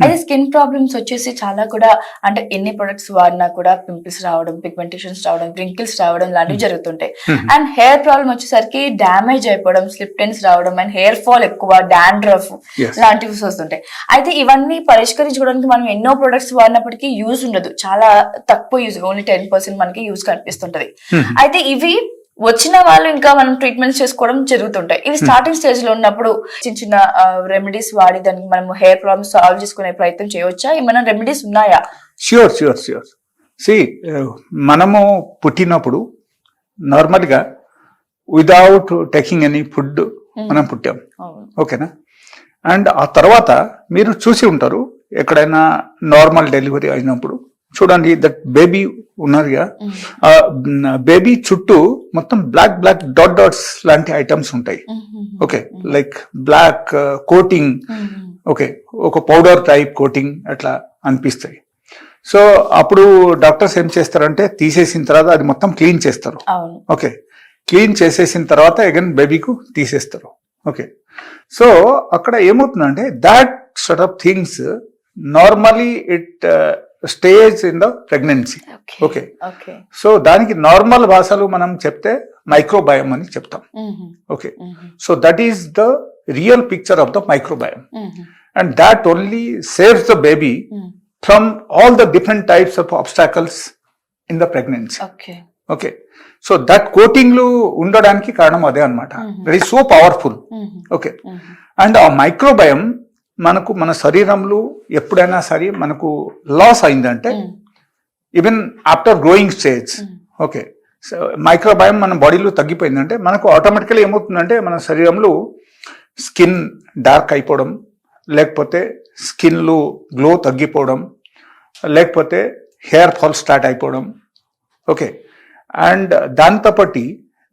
అయితే skin problems వచ్చేసి చాలా కూడా అంటే ఎన్ని ప్రొడక్ట్స్ వాడినా కూడా పింపుల్స్ రావడం పిగ్మెంటేషన్స్ రావడం రింకిల్స్ రావడం లాంటివి జరుగుతుంటాయి Hmm. అండ్ హెయిర్ ప్రాబ్లమ్ వచ్చేసరికి డ్యామేజ్ అయిపోవడం స్లిప్ టెన్స్ రావడం అండ్ హెయిర్ ఫాల్ ఎక్కువ డాండ్రఫ్. లాంటివి వస్తుంటాయి అయితే ఇవన్నీ పరిష్కరించుకోవడానికి మనం ఎన్నో ప్రొడక్ట్స్ వాడినప్పటికీ యూజ్ ఉండదు చాలా తక్కువ యూజ్ ఓన్లీ టెన్ పర్సెంట్ మనకి యూజ్ కనిపిస్తుంటది Hmm. అయితే ఇవి వచ్చిన వాళ్ళు ఇంకా మనం ట్రీట్మెంట్స్ చేసుకోవడం జరుగుతుంటాయి. ఇది స్టార్టింగ్ స్టేజ్లో ఉన్నప్పుడు చిన్న చిన్న రెమెడీస్ వాడి దానికి మనం హెయిర్ ప్రాబ్లమ్స్ సాల్వ్ చేసుకునే ప్రయత్నం చేయవచ్చా? ఏమైనా రెమెడీస్ ఉన్నాయా? ష్యూర్ ష్యూర్ ష్యూర్ సి మనము పుట్టినప్పుడు నార్మల్గా విదౌట్ టేకింగ్ ఎనీ ఫుడ్ మనం పుట్టాం. ఓకేనా అండ్ ఆ తర్వాత మీరు చూసి ఉంటారు ఎక్కడైనా నార్మల్ డెలివరీ అయినప్పుడు. చూడండి దట్ బేబీ ఉన్నారుగా. ఆ బేబీ చుట్టూ మొత్తం బ్లాక్ బ్లాక్ డాట్ డాట్స్ లాంటి ఐటమ్స్ ఉంటాయి. Okay like black coating. Okay ఒక పౌడర్ టైప్ కోటింగ్ అట్లా అనిపిస్తాయి. సో అప్పుడు డాక్టర్స్ ఏం చేస్తారంటే తీసేసిన తర్వాత అది మొత్తం క్లీన్ చేస్తారు. ఓకే క్లీన్ చేసేసిన తర్వాత అగైన్ బేబీకు తీసేస్తారు. ఓకే సో అక్కడ ఏమవుతుందంటే that sort of things normally it stage in the pregnancy. Okay so దానికి నార్మల్ భాషలో మనం చెప్తే మైక్రోబయం అని చెప్తాం. Okay. So that is the real picture of the microbiome that only saves the baby Mhm. from all the different types of obstacles in the pregnancy. Okay so that కోటింగ్లో ఉండడానికి కారణం అదే అనమాట. That is so powerful. Okay. And ఆ microbiome మనకు మన శరీరంలో ఎప్పుడైనా సరే మనకు లాస్ అయిందంటే. Even after growing stage. Okay so microbiome మన బాడీలో తగ్గిపోయిందంటే మనకు ఆటోమేటికలీ ఏమవుతుందంటే మన శరీరంలో స్కిన్ డార్క్ అయిపోవడం లేకపోతే స్కిన్లో గ్లో తగ్గిపోవడం లేకపోతే హెయిర్ ఫాల్ స్టార్ట్ అయిపోవడం ఓకే అండ్ దాంతో పాటు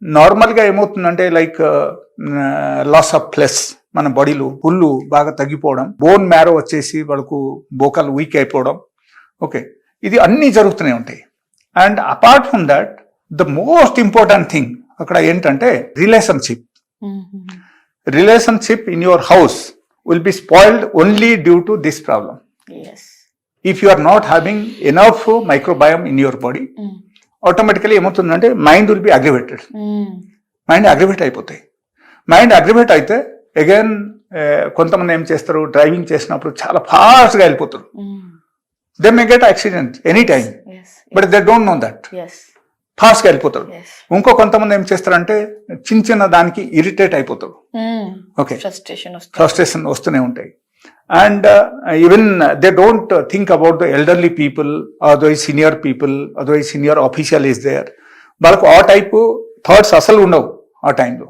నార్మల్గా ఏమవుతుందంటే లైక్ లాస్ ఆఫ్ ప్లస్ మన బాడీలో పుల్లు బాగా తగ్గిపోవడం బోన్ మ్యారో వచ్చేసి వాళ్ళకు బోకలు వీక్ అయిపోవడం ఓకే ఇది అన్నీ జరుగుతూనే ఉంటాయి and apart from that the most important thing అక్కడ ఏంటంటే relationship. Relationship in your house will be spoiled only due to this problem Yes. If you are not having enough microbiome in your body. Automatically ఏమవుతుందంటే mind will be aggravated. Mind aggravate అయిపోతాయి mind aggravate అయితే again కొంతమంది ఏం చేస్తారు driving చేసినప్పుడు చాలా ఫాస్ట్గా వెళ్ళిపోతారు. They may get accident any Yes. But they don't know that. ఫాస్ట్గా వెళ్ళిపోతారు. ఇంకో కొంతమంది ఏం చేస్తారంటే చిన్న చిన్న దానికి ఇరిటేట్ అయిపోతారు. ఓకే వస్తుంది. ఫ్రస్ట్రేషన్ వస్తూనే ఉంటాయి and even they don't think about the elderly people otherwise senior people otherwise senior official is there వాళ్ళకు ఆ టైపు థాట్స్ అసలు ఉండవు ఆ టైంలో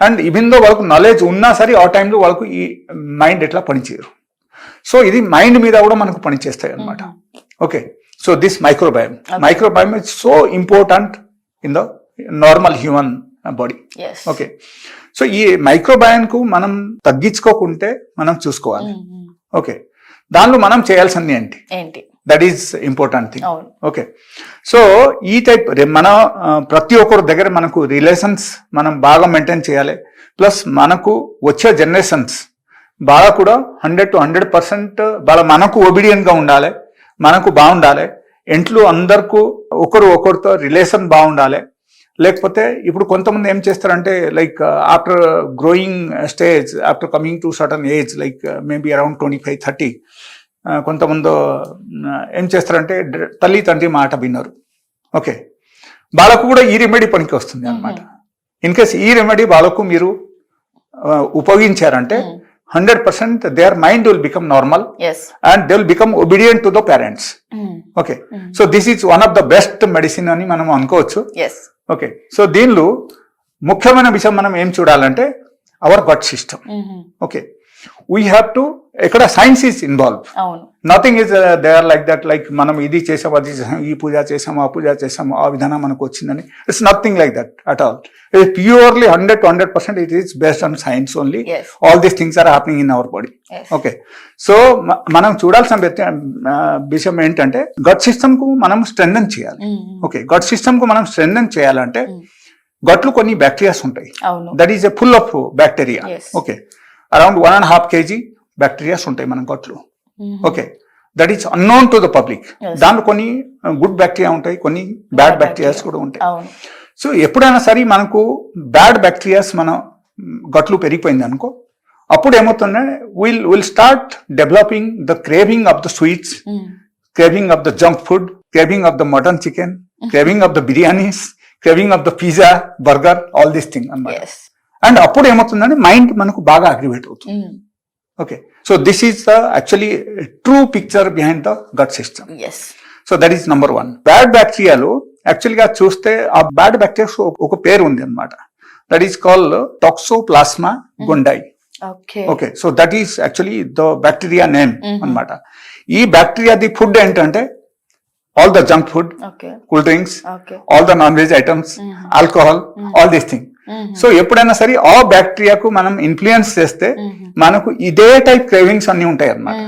అండ్ ఈవెన్ దో వాళ్ళకు నాలెడ్జ్ ఉన్నా సరే ఆ టైంలో వాళ్ళకు ఈ మైండ్ ఎట్లా పనిచేయరు? సో ఇది మైండ్ మీద కూడా మనకు పనిచేస్తాయి అనమాట. Okay so this microbiome. Microbiome is so important in the normal human body. Okay so ఈ మైక్రోబయాన్కు మనం తగ్గించుకోకుంటే మనం చూసుకోవాలి. ఓకే దానిలో మనం చేయాల్సింది ఏంటి? ఏంటి? That is important thing okay so ఈ టైప్ మన ప్రతి ఒక్కరి దగ్గర మనకు రిలేషన్స్ మనం బాగా మెయింటైన్ చేయాలి. ప్లస్ మనకు వచ్చే జనరేషన్స్ బాగా కూడా హండ్రెడ్ టు హండ్రెడ్ పర్సెంట్ వాళ్ళ మనకు obedient గా ఉండాలి. మనకు బాగుండాలి. ఇంట్లో అందరికీ ఒకరు ఒకరితో రిలేషన్ బాగుండాలి. లేకపోతే ఇప్పుడు కొంతమంది ఏం చేస్తారంటే like after growing stage after coming to certain age like maybe around twenty five thirty కొంతమంది ఏం చేస్తారంటే తల్లి తండ్రి మాట విన్నారు. ఓకే. వాళ్ళకు కూడా ఈ రెమెడీ పనికి వస్తుంది అనమాట ఇన్ కేస్ ఈ రెమెడీ వాళ్ళకు మీరు ఉపయోగించారంటే. Hundred percent their mind will become normal. And they will become obedient to the parents. Okay. So this is one of the best medicine అని మనం అనుకోవచ్చు. ఓకే. సో దీనిలో ముఖ్యమైన విషయం మనం ఏం చూడాలంటే our gut system. Okay. We have to ఇక్కడ science is involve nothing is they are like that like మనం ఇది చేసాం అది చేసాం ఈ పూజ చేసాము ఆ పూజ చేసాము ఆ విధానం మనకు వచ్చిందని. It's nothing like that at all it purely hundred to hundred percent it is based on science only all these things are happening in our body okay so మనం చూడాల్సిన విషయం ఏంటంటే గట్ సిస్టమ్కు మనం స్ట్రెంథన్ చేయాలి. ఓకే గట్ సిస్టమ్కు మనం strengthen చేయాలంటే. గట్లు కొన్ని బ్యాక్టీరియాస్ ఉంటాయి. That is a full of bacteria. Okay around one and half kg bacterias ఉంటాయి మన గట్లు. Okay that is unknown to the public. దాంట్లో కొన్ని గుడ్ బ్యాక్టీరియా ఉంటాయి కొన్ని బ్యాడ్ బ్యాక్టీరియాస్ కూడా ఉంటాయి. సో ఎప్పుడైనా సరే మనకు బ్యాడ్ బ్యాక్టీరియాస్ మన గట్లు పెరిగిపోయింది అనుకో అప్పుడు ఏమవుతుందంటే will will start developing the craving of the sweets. Craving of the junk food craving of the mutton chicken craving of the biryanis craving of the pizza burger all this thing అన్నమాట. And అప్పుడు ఏమవుతుందంటే mind మనకు బాగా aggravate అవుతుంది. Okay so this is the actually true picture behind the gut system yes so that is number one bad బ్యాక్టీరియాలు యాక్చువల్గా చూస్తే ఆ bad bacteria ఒక పేరు ఉంది అనమాట that is call toxoplasma gondii okay so that is actually the bacteria name. అన్నమాట. ఈ బ్యాక్టీరియాది ఫుడ్ ఏంటంటే all the junk food cool drinks all the non veg items. Alcohol. All these thing so ఎప్పుడైనా సరే ఆ బ్యాక్టీరియాకు మనం ఇన్ఫ్లుయెన్స్ చేస్తే మనకు ఇదే టైప్ క్రేవింగ్స్ అన్ని ఉంటాయి అన్నమాట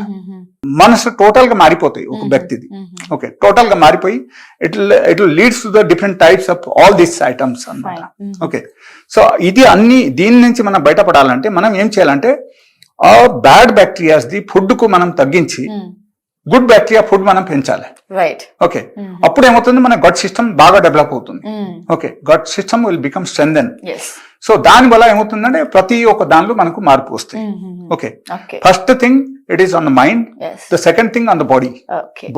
మనసు టోటల్గా మారిపోతాయి ఒక వ్యక్తిది ఓకే టోటల్గా మారిపోయి it it leads to the different types of all these items అన్నమాట. ఓకే సో ఇది అన్ని దీని నుంచి మనం బయటపడాలంటే మనం ఏం చేయాలంటే ఆ బ్యాడ్ బ్యాక్టీరియాస్ ది ఫుడ్కు మనం తగ్గించి గుడ్ బ్యాక్టీరియా ఫుడ్ మనం పెంచాలి. రైట్ ఓకే అప్పుడు ఏమవుతుంది? మన గట్ సిస్టమ్ బాగా డెవలప్ అవుతుంది. Okay gut system will become strength so దాని వల్ల ఏమవుతుందంటే ప్రతి ఒక్క దానిలో మనకు మార్పు వస్తాయి. Okay first thing it is on the mind the second thing on the body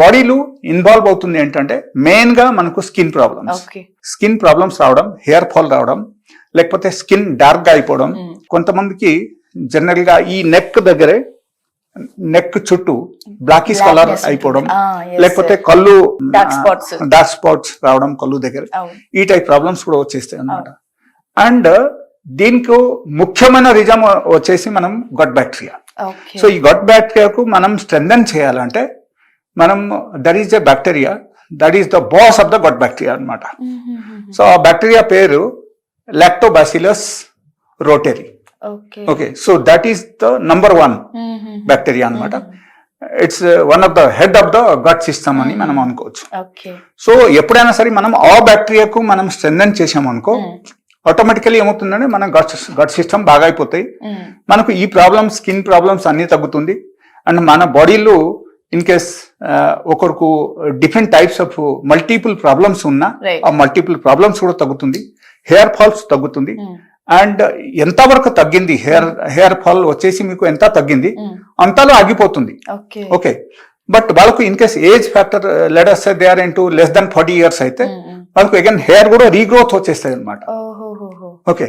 బాడీలో ఇన్వాల్వ్ అవుతుంది ఏంటంటే మెయిన్గా మనకు స్కిన్ ప్రాబ్లమ్స్ స్కిన్ ప్రాబ్లమ్స్ రావడం హెయిర్ ఫాల్ రావడం లేకపోతే స్కిన్ డార్క్గా అయిపోవడం. Mm. కొంతమందికి జనరల్గా ఈ నెక్ దగ్గరే నెక్ చుట్టూ బ్లాకిష్ కలర్ అయిపోవడం లేకపోతే. కళ్ళు. డార్క్ స్పాట్స్ రావడం కళ్ళు దగ్గర. ఈ టైప్ ప్రాబ్లమ్స్ కూడా వచ్చేస్తాయి అన్నమాట. అండ్ దీనికి ముఖ్యమైన రీజన్ వచ్చేసి మనం గట్ బ్యాక్టీరియా సో ఈ గట్ బ్యాక్టీరియాకు మనం స్ట్రెంథన్ చేయాలంటే మనం that is the bacteria that is the boss of the gut bacteria అన్నమాట. సో ఆ బ్యాక్టీరియా పేరు lactobacillus reuteri okay. So that is the number one bacteria అన్నమాట. It's one of the head of the gut system అని మనం అనుకోవచ్చు. So ఎప్పుడైనా సరే మనం ఆ బ్యాక్టీరియాకు మనం స్ట్రెంథన్ చేసామనుకో ఆటోమేటికలీ ఏమవుతుందంటే మన గట్ గట్ సిస్టమ్ బాగా అయిపోతాయి మనకు ఈ ప్రాబ్లమ్స్ స్కిన్ ప్రాబ్లమ్స్ అన్ని తగ్గుతుంది. అండ్ మన బాడీలో ఇన్ కేస్ ఒకరికి different types of multiple problems ఉన్నా. ఆ మల్టిపుల్ ప్రాబ్లమ్స్ కూడా తగ్గుతుంది. హెయిర్ ఫాల్స్ తగ్గుతుంది. అండ్ ఎంతవరకు తగ్గింది? హెయిర్ హెయిర్ ఫాల్ వచ్చేసి మీకు ఎంత తగ్గింది? అంతలో ఆగిపోతుంది. ఓకే. బట్ వాళ్ళకు in case age factor ladders they are into less then forty years అయితే వాళ్ళకు అగైన్ హెయిర్ కూడా రీగ్రోత్ వచ్చేస్తాయి అనమాట ఓకే.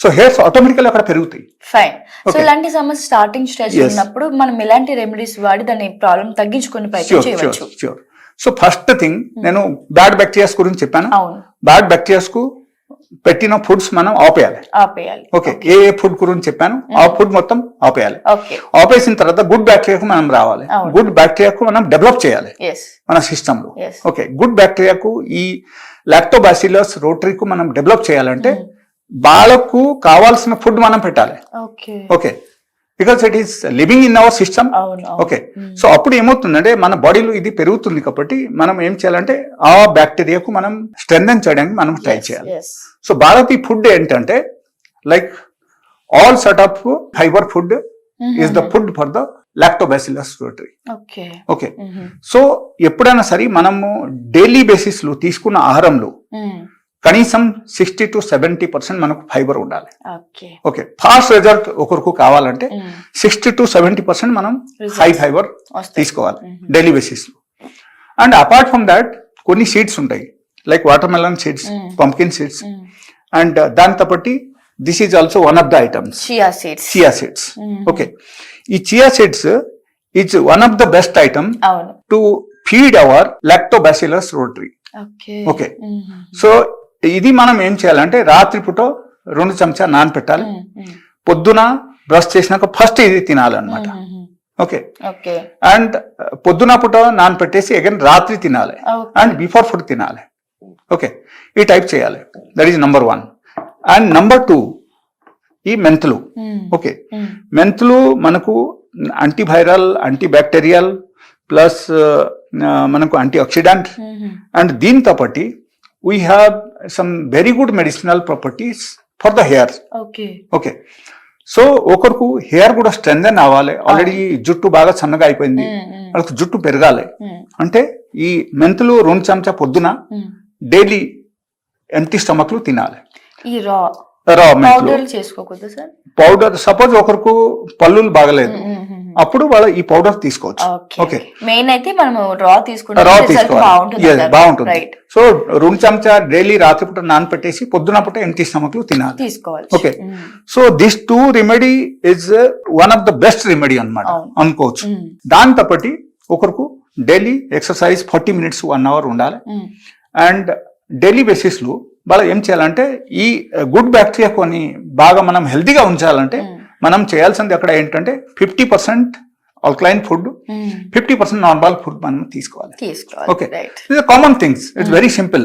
సో హెయిర్స్ ఆటోమేటికల్ అక్కడ పెరుగుతాయి. ఫైన్. సో. ఇలాంటి సమస్య స్టార్టింగ్ స్టేజ్. ఉన్నప్పుడు మనం ఎలాంటి రెమెడీస్ వాడి దాన్ని ప్రాబ్లం తగ్గించుకునే చేయవచ్చు. సో ఫస్ట్ థింగ్ నేను బ్యాడ్ బ్యాక్టీరియాస్ గురించి చెప్పాను. బ్యాడ్ బ్యాక్టీరియాస్కు పెట్టిన ఫుడ్స్ మనం ఆపేయాలి. ఆపేయాలి. ఓకే ఏ ఏ ఫుడ్ గురించి చెప్పాను ఆ ఫుడ్ మొత్తం ఆపేయాలి. ఆపేసిన తర్వాత గుడ్ బ్యాక్టీరియాకు మనం రావాలి. గుడ్ బ్యాక్టీరియాకు మనం డెవలప్ చేయాలి. మన సిస్టమ్లో. ఓకే గుడ్ బ్యాక్టీరియాకు ఈ లాక్టోబాసిలస్ రోటరీకు మనం డెవలప్ చేయాలంటే వాళ్ళకు కావాల్సిన ఫుడ్ మనం పెట్టాలి. Okay because it is living in our system okay so అప్పుడు ఏమవుతుందంటే మన బాడీలో ఇది పెరుగుతుంది కాబట్టి మనం ఏం చేయాలంటే ఆ బ్యాక్టీరియాకు మనం స్ట్రెంథన్ చేయడానికి మనం ట్రై చేయాలి. సో భారతీ ఫుడ్ ఏంటంటే like all set of fiber food is the food for the lactobacillus reuteri okay okay so ఎప్పుడైనా సరే మనము డైలీ బేసిస్లో తీసుకున్న ఆహారంలో కనీసం సిక్స్టీ టు సెవెంటీ పర్సెంట్ మనకు ఫైబర్ ఉండాలి. ఓకే. ఫాస్ట్ రిజల్ట్ ఒకరికి కావాలంటే సిక్స్టీ టు సెవెంటీ పర్సెంట్ మనం. హై ఫైబర్ తీసుకోవాలి. డైలీ బేసిస్లో అండ్ అపార్ట్ ఫ్రమ్ దాట్ కొన్ని సీడ్స్ ఉంటాయి like watermelon seeds. Pumpkin seeds and దాంతో బట్టి this is also one of the items. Chia seeds. Okay ఈ chia seeds it's one of the best item to feed our lactobacillus reuteri okay. So ఇది మనం ఏం చేయాలంటే రాత్రిపూట రెండు చెంచా నానపెట్టాలి. పొద్దున బ్రష్ చేసినాక ఫస్ట్ ఇది తినాలన్నమాట. ఓకే. ఓకే. అండ్ పొద్దున పూట నానపెట్టేసి అగైన్ రాత్రి తినాలి. అండ్ బిఫోర్ ఫుడ్ తినాలి. ఓకే. ఈ టైప్ చేయాలి. That is number one and number two ఈ మెంతులు. ఓకే. మెంతులు మనకు యాంటీవైరల్ యాంటీ బ్యాక్టీరియల్ ప్లస్ మనకు యాంటీ ఆక్సిడెంట్ అండ్ దీంతో పాటు we have some very good medicinal properties for the hair okay okay so ఒకరికి హెయిర్ కూడా స్ట్రెంగ్ అవ్వాలి. ఆల్రెడీ జుట్టు బాగా సన్నగా అయిపోయింది. వాళ్ళకి జుట్టు పెరగాలి. అంటే ఈ మెంతులు రెండు చెంచా పొద్దున. డైలీ ఎంటీ స్టమక్లు తినాలి. ఈ రా రా మెంతులు. పౌడర్లు చేసుకోకూడదు సార్? పౌడర్ సపోజ్ ఒకరికి పళ్ళులు బాగలేదు. అప్పుడు వాళ్ళ ఈ పౌడర్ తీసుకోవచ్చు. ఓకే మెయిన్ అయితే మనం రా తీసుకుంటే రా తీసుకోవాలి. బాగుంటుంది సో రెండు చెంచా డైలీ రాత్రిపూట నానపెట్టేసి పొద్దున పూట ఎంటీ స్టమక్లు తినాలి. తీసుకోవాలి. Okay so this two remedy is one of the best remedy అన్నమాట. అవును. అనుకోవచ్చు. ఉమ్, దాంతో పాటు ఒకరికి daily exercise forty minutes one hour ఉండాలి. అండ్ డైలీ బేసిస్లో వాళ్ళు ఏం చేయాలంటే ఈ గుడ్ బ్యాక్టీరియా కొని బాగా మనం హెల్తీగా ఉంచాలంటే ఉమ్, మనం చేయాల్సింది అక్కడ ఏంటంటే fifty percent alkaline food um. Fifty percent normal food మనం తీసుకోవాలి. ఓకే ఇది common things it's very simple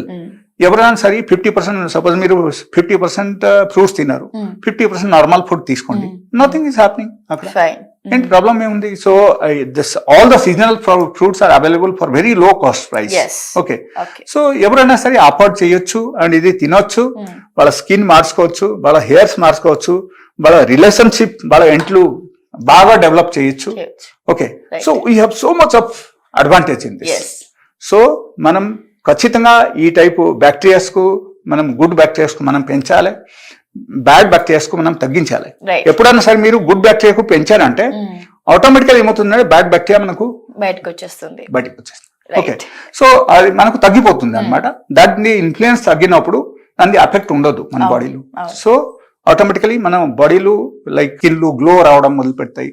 ఎవరైనా సరే ఫిఫ్టీ పర్సెంట్ సపోజ్ మీరు ఫిఫ్టీ పర్సెంట్ ఫ్రూట్స్ తిన్నారు. Um, fifty percent normal food తీసుకోండి. నథింగ్ ఈస్ హ్యాపెనింగ్ అక్కడ. ఫైన్ ఏంటి ప్రాబ్లం ఏముంది? So this all the seasonal fruits are available for very low cost price. Okay so ఎవరైనా సరే afford చేయొచ్చు and ఇది తినొచ్చు. వాళ్ళ స్కిన్ మార్చుకోవచ్చు వాళ్ళ హెయిర్స్ మార్చుకోవచ్చు. వాళ్ళ రిలేషన్షిప్ వాళ్ళ ఇంట్లో బాగా డెవలప్ చేయొచ్చు. Okay. So we have so much of advantage in this so మనం ఖచ్చితంగా ఈ టైపు బ్యాక్టీరియాస్కు మనం గుడ్ బ్యాక్టీరియాస్కు మనం పెంచాలి. బ్యాడ్ బ్యాక్టీరియాస్కు మనం తగ్గించాలి. రైట్ ఎప్పుడైనా సరే మీరు గుడ్ బ్యాక్టీరియాకు పెంచారంటే ఆటోమేటిక్గా ఏమవుతుందంటే బ్యాడ్ బ్యాక్టీరియా మనకు బయటకు వచ్చేస్తుంది. బయటకు వచ్చేస్తుంది. ఓకే సో అది మనకు తగ్గిపోతుంది అనమాట దాని ఇన్ఫ్లుయెన్స్ తగ్గినప్పుడు దాని ఎఫెక్ట్ ఉండదు మన బాడీలో. సో ఆటోమేటికలీ మన బాడీలో లైక్ స్కిన్లు గ్లో రావడం మొదలు పెడతాయి.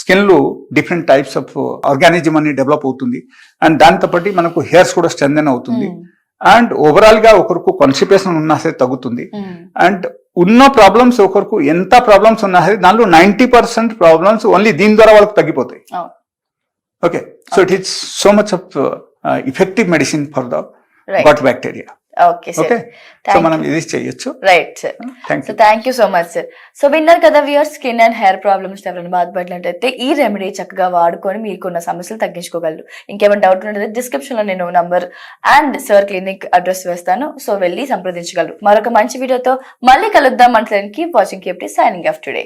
స్కిన్లు డిఫరెంట్ టైప్స్ ఆఫ్ ఆర్గానిజం అని డెవలప్ అవుతుంది. అండ్ దాంతో పాటు మనకు హెయిర్స్ కూడా స్ట్రెంగ్ అవుతుంది. అండ్ ఓవరాల్గా ఒకరికి కాన్స్టిపేషన్ ఉన్నా సరే తగ్గుతుంది. అండ్ ఉన్న ప్రాబ్లమ్స్ ఒకరికి ఎంత ప్రాబ్లమ్స్ ఉన్నా సరే దానిలో నైన్టీ పర్సెంట్ ప్రాబ్లమ్స్ ఓన్లీ దీని ద్వారా వాళ్ళకి తగ్గిపోతాయి. Okay so it it's so much of effective medicine for the gut bacteria okay so thank మనం ఇది చేయొచ్చు. Right sir thank so you thank you so much sir so విన్నారు కదా viewer skin and hair problems ఎవరైనా బాధపడినట్టయితే ఈ remedy చక్కగా వాడుకొని మీకున్న సమస్యలు తగ్గించుకోగలరు. ఇంకేమైనా డౌట్ ఉన్నది డిస్క్రిప్షన్లో నేను number and sir clinic address వేస్తాను. సో వెళ్ళి సంప్రదించగలరు. మరొక మంచి వీడియోతో మళ్ళీ కలుద్దాం. అంటే watching keep signing off today